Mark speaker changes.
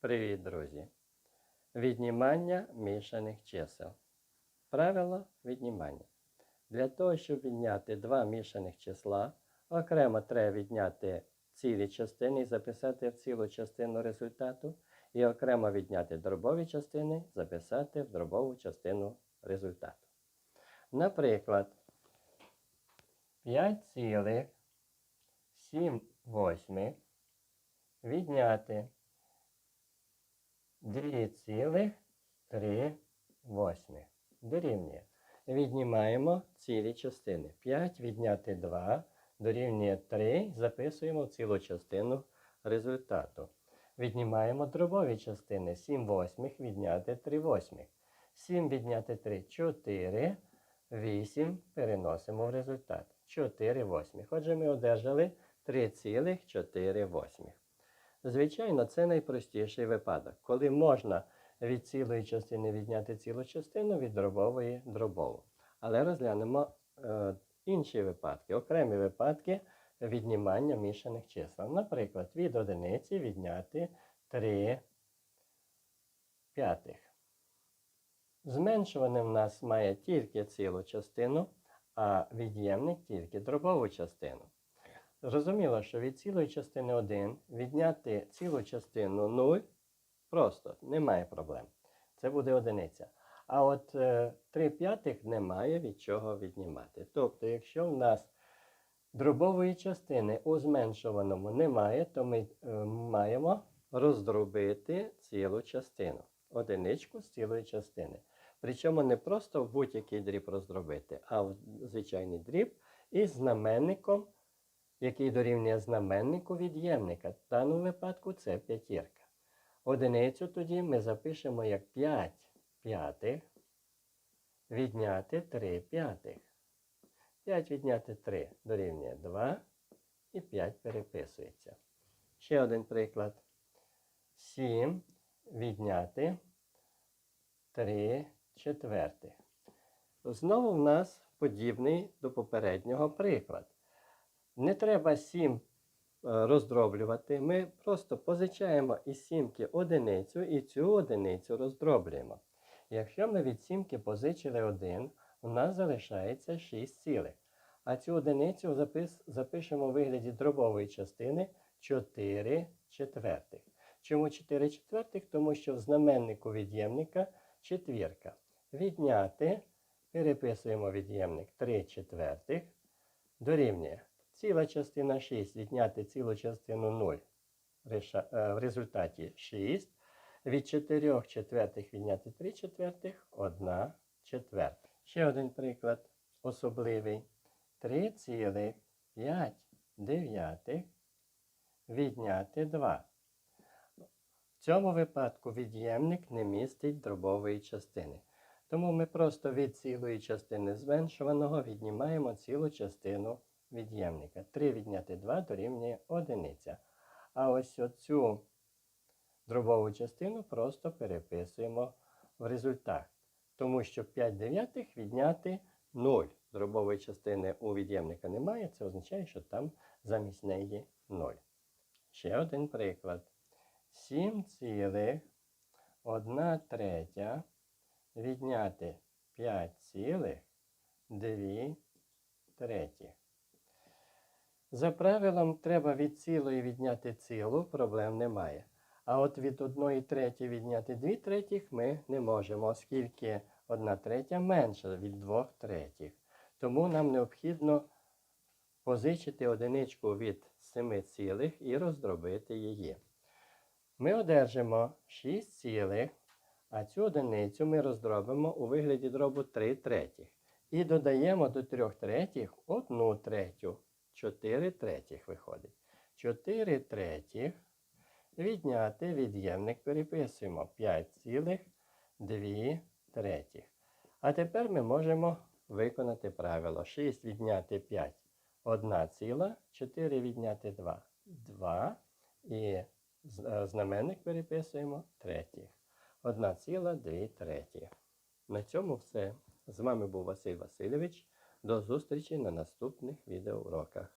Speaker 1: Привіт, друзі! Віднімання мішаних чисел. Правило віднімання. Для того, щоб відняти два мішаних числа, окремо треба відняти цілі частини і записати в цілу частину результату, і окремо відняти дробові частини, записати в дробову частину результату. Наприклад, 5,7 восьмих відняти 2,3 восьмих. Дорівнює. Віднімаємо цілі частини. 5 відняти 2 дорівнює 3. Записуємо цілу частину результату. Віднімаємо дробові частини. 7 восьмих відняти 3 восьмих. 7 відняти 3 4. 8 переносимо в результат. 4 восьмих. Отже, ми одержали 3,4 восьмих. Звичайно, це найпростіший випадок, коли можна від цілої частини відняти цілу частину, від дробової дробову. Але розглянемо е, інші випадки, окремі випадки віднімання мішаних чисел. Наприклад, від одиниці відняти 3 п'ятих. Зменшуване в нас має тільки цілу частину, а від'ємник тільки дробову частину. Зрозуміло, що від цілої частини 1 відняти цілу частину 0 просто немає проблем. Це буде одиниця. А от е, 3 п'ятих немає від чого віднімати. Тобто, якщо в нас дробової частини у зменшуваному немає, то ми е, маємо роздробити цілу частину. Одиничку з цілої частини. Причому не просто в будь-який дріб роздробити, а в звичайний дріб із знаменником який дорівнює знаменнику від'ємника. В даному випадку це п'ятірка. Одиницю тоді ми запишемо як 5 п'ятих відняти 3 п'ятих. 5 відняти 3 дорівнює 2 і 5 переписується. Ще один приклад. 7 відняти 3 четвертих. Знову в нас подібний до попереднього приклад. Не треба 7 е, роздроблювати. Ми просто позичаємо із сімки одиницю і цю одиницю роздроблюємо. Якщо ми від сімки позичили 1, у нас залишається 6 цілих. А цю одиницю запис, запишемо у вигляді дробової частини 4 четвертих. Чому 4 четвертих? Тому що в знаменнику від'ємника четвірка. Відняти, переписуємо від'ємник 3 четвертих, дорівнює. Ціла частина 6 відняти цілу частину 0 е, в результаті 6. Від 4 четвертих відняти 3 четвертих 1 четверта. Ще один приклад особливий. 3,5 дев'ятих відняти 2. В цьому випадку від'ємник не містить дробової частини. Тому ми просто від цілої частини зменшуваного віднімаємо цілу частину від'ємника. 3 відняти 2 дорівнює одиниця. А ось оцю дробову частину просто переписуємо в результат. Тому що 5 дев'ятих відняти 0. Дробової частини у від'ємника немає, це означає, що там замість неї 0. Ще один приклад. 7,1 третя відняти 5,2 третіх. За правилом, треба від цілої відняти цілу, проблем немає. А от від 1 треті відняти 2 третіх ми не можемо, оскільки 1 третя менша від 2 третіх. Тому нам необхідно позичити одиничку від 7 цілих і роздробити її. Ми одержимо 6 цілих, а цю одиницю ми роздробимо у вигляді дробу 3 третіх. І додаємо до 3 третіх 1 третю. 4 третіх виходить. 4 третіх відняти від'ємник переписуємо 5,2 третіх. А тепер ми можемо виконати правило. 6 відняти 5 1 ціла, 4 відняти 2 2. І е, знаменник переписуємо третіх. 1 ціла 2 третіх. На цьому все. З вами був Василь Васильович. До зустрічі на наступних відеоуроках.